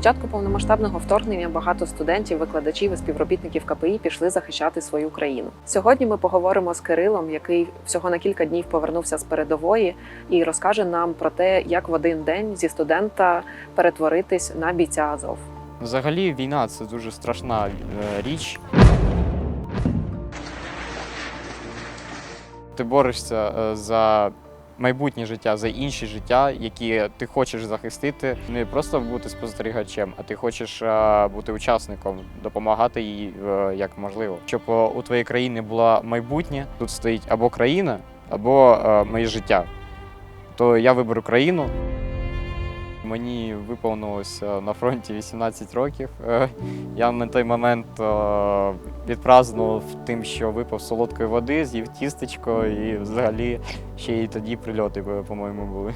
початку повномасштабного вторгнення багато студентів, викладачів і співробітників КПІ пішли захищати свою країну. Сьогодні ми поговоримо з Кирилом, який всього на кілька днів повернувся з передової, і розкаже нам про те, як в один день зі студента перетворитись на бійця Азов. Взагалі, війна це дуже страшна е, річ. Ти борешся е, за майбутнє життя, за інші життя, які ти хочеш захистити, не просто бути спостерігачем, а ти хочеш е, бути учасником, допомагати їй е, як можливо. Щоб е, у твоїй країні було майбутнє, тут стоїть або країна, або моє життя. То я виберу країну. Мені виповнилося на фронті 18 років. Е, Я на той момент е, відпразнував тим, що випав солодкої води, з'їв тістечко і взагалі ще й тоді прильоти, по-моєму, були.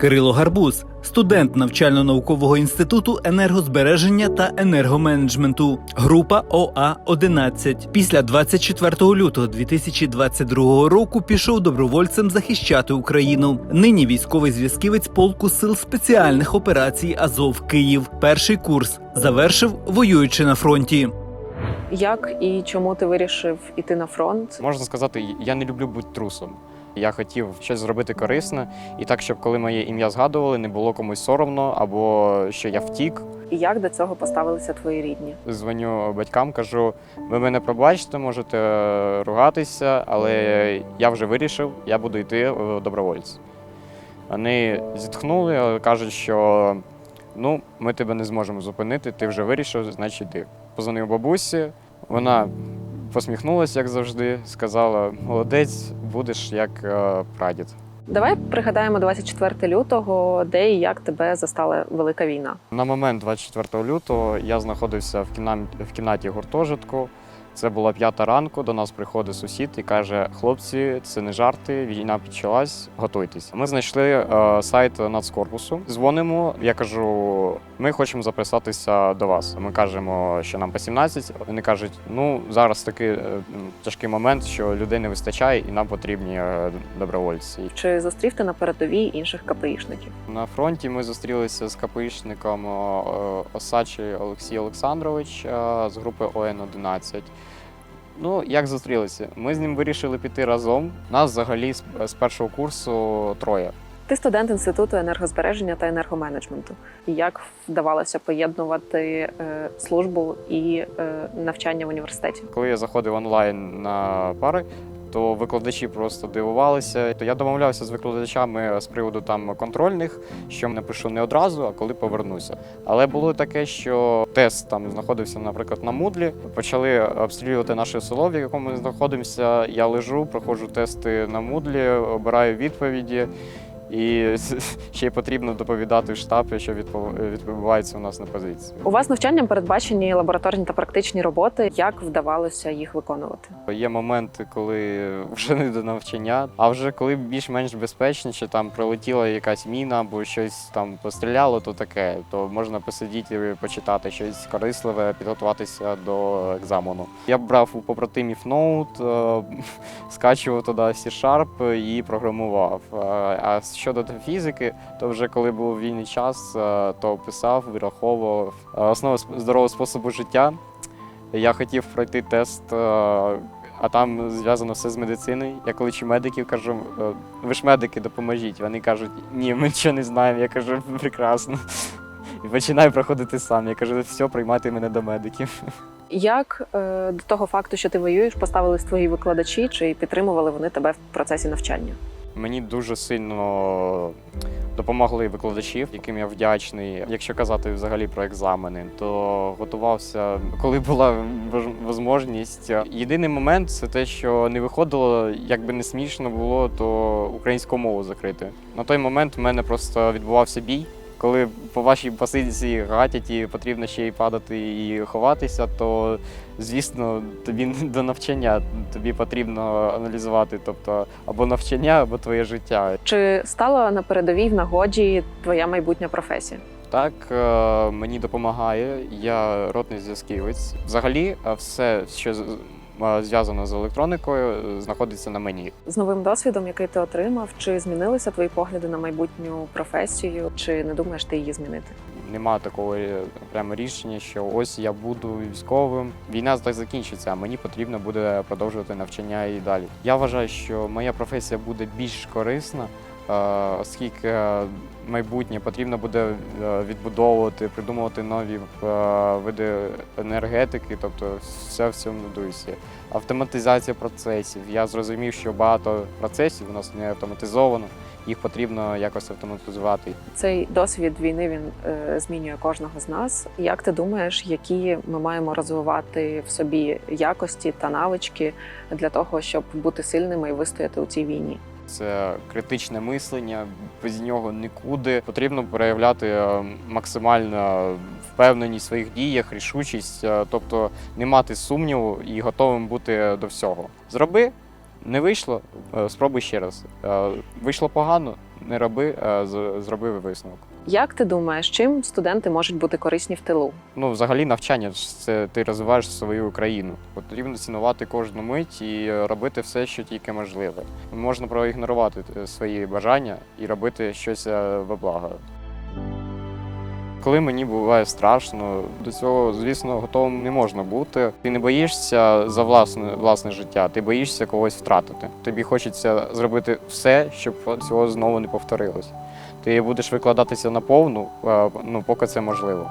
Кирило Гарбуз, студент навчально-наукового інституту енергозбереження та енергоменеджменту, група ОА 11 Після 24 лютого 2022 року пішов добровольцем захищати Україну. Нині військовий зв'язківець полку сил спеціальних операцій Азов Київ. Перший курс завершив воюючи на фронті. Як і чому ти вирішив іти на фронт? Можна сказати, я не люблю бути трусом. Я хотів щось зробити корисне, і так, щоб коли моє ім'я згадували, не було комусь соромно або що я втік. І як до цього поставилися твої рідні? Дзвоню батькам, кажу: ви мене пробачте, можете ругатися, але я вже вирішив, я буду йти в добровольці. Вони зітхнули, кажуть, що ну, ми тебе не зможемо зупинити, ти вже вирішив, значить йди. Позвонив бабусі, вона посміхнулася, як завжди, сказала: молодець, будеш як е, прадід. Давай пригадаємо 24 лютого, де і як тебе застала велика війна. На момент 24 лютого я знаходився в кімнаті, в кімнаті гуртожитку. Це була п'ята ранку. До нас приходить сусід і каже: хлопці, це не жарти, війна почалась, готуйтесь. Ми знайшли е, сайт нацкорпусу. Дзвонимо. Я кажу: ми хочемо записатися до вас. Ми кажемо, що нам по 17. Вони кажуть: ну зараз такий е, тяжкий момент, що людей не вистачає, і нам потрібні е, добровольці. Чи зустрів ти на передовій інших КПІшників? На фронті ми зустрілися з КПІшником е, Осачі Олексій Олександрович е, з групи ОН-11. Ну, як зустрілися? Ми з ним вирішили піти разом. Нас взагалі з, першого курсу троє. Ти студент інституту енергозбереження та енергоменеджменту. Як вдавалося поєднувати е, службу і е, навчання в університеті? Коли я заходив онлайн на пари, то викладачі просто дивувалися. То я домовлявся з викладачами з приводу там контрольних, що напишу не одразу, а коли повернуся. Але було таке, що тест там знаходився, наприклад, на Мудлі. Почали обстрілювати наше село, в якому ми знаходимося. Я лежу, проходжу тести на Мудлі, обираю відповіді. І ще потрібно доповідати в штаб, що відбувається у нас на позиції. У вас навчанням передбачені лабораторні та практичні роботи. Як вдавалося їх виконувати? Є моменти, коли вже не до навчання, а вже коли більш-менш безпечніше, там пролетіла якась міна або щось там постріляло, то таке, то можна посидіти, почитати щось корисливе, підготуватися до екзамену. Я брав у побратимів ноут, е, скачував туди C-Sharp і програмував. Е, А щодо фізики, то вже коли був вільний час, е, то писав, вираховував Е, основи здорового способу життя. Я хотів пройти тест, е, а там зв'язано все з медициною. Я коли чи медиків кажу, ви ж медики, допоможіть. Вони кажуть, ні, ми нічого не знаємо. Я кажу, прекрасно. І починаю проходити сам. Я кажу, все, приймайте мене до медиків. Як е, до того факту, що ти воюєш, поставились твої викладачі, чи підтримували вони тебе в процесі навчання? Мені дуже сильно допомогли викладачі, яким я вдячний. Якщо казати взагалі про екзамени, то готувався, коли була можливість. Єдиний момент це те, що не виходило, як би не смішно було, то українську мову закрити. На той момент в мене просто відбувався бій. Коли по вашій позиції гатять і потрібно ще й падати і ховатися, то звісно тобі до навчання. Тобі потрібно аналізувати, тобто або навчання, або твоє життя. Чи стала на передовій в нагоді твоя майбутня професія? Так е, мені допомагає. Я ротний зв'язківець. Взагалі, е, все, що зв'язано з електроникою, е, знаходиться на мені. З новим досвідом, який ти отримав, чи змінилися твої погляди на майбутню професію, чи не думаєш ти її змінити? нема такого е, прямо рішення, що ось я буду військовим. Війна так закінчиться, а мені потрібно буде продовжувати навчання і далі. Я вважаю, що моя професія буде більш корисна, е, оскільки е, майбутнє потрібно буде е, відбудовувати, придумувати нові е, види енергетики, тобто все в цьому дусі. Автоматизація процесів. Я зрозумів, що багато процесів у нас не автоматизовано, їх потрібно якось автоматизувати. Цей досвід війни він змінює кожного з нас. Як ти думаєш, які ми маємо розвивати в собі якості та навички для того, щоб бути сильними і вистояти у цій війні? Це критичне мислення, без нього нікуди. Потрібно проявляти е, максимально впевненість в своїх діях, рішучість, е, тобто не мати сумніву і готовим бути до всього. Зроби, не вийшло, е, спробуй ще раз. Вийшло погано, не роби, зроби висновок. Як ти думаєш, чим студенти можуть бути корисні в тилу? Ну, взагалі, навчання це ти розвиваєш свою країну. Потрібно цінувати кожну мить і робити все, що тільки можливе. Можна проігнорувати е, свої бажання і робити щось е, во благо. Коли мені буває страшно, до цього, звісно, готовим не можна бути. Ти не боїшся за власне, власне життя, ти боїшся когось втратити. Тобі хочеться зробити все, щоб цього знову не повторилось. Ти будеш викладатися на повну, е, ну, поки це можливо.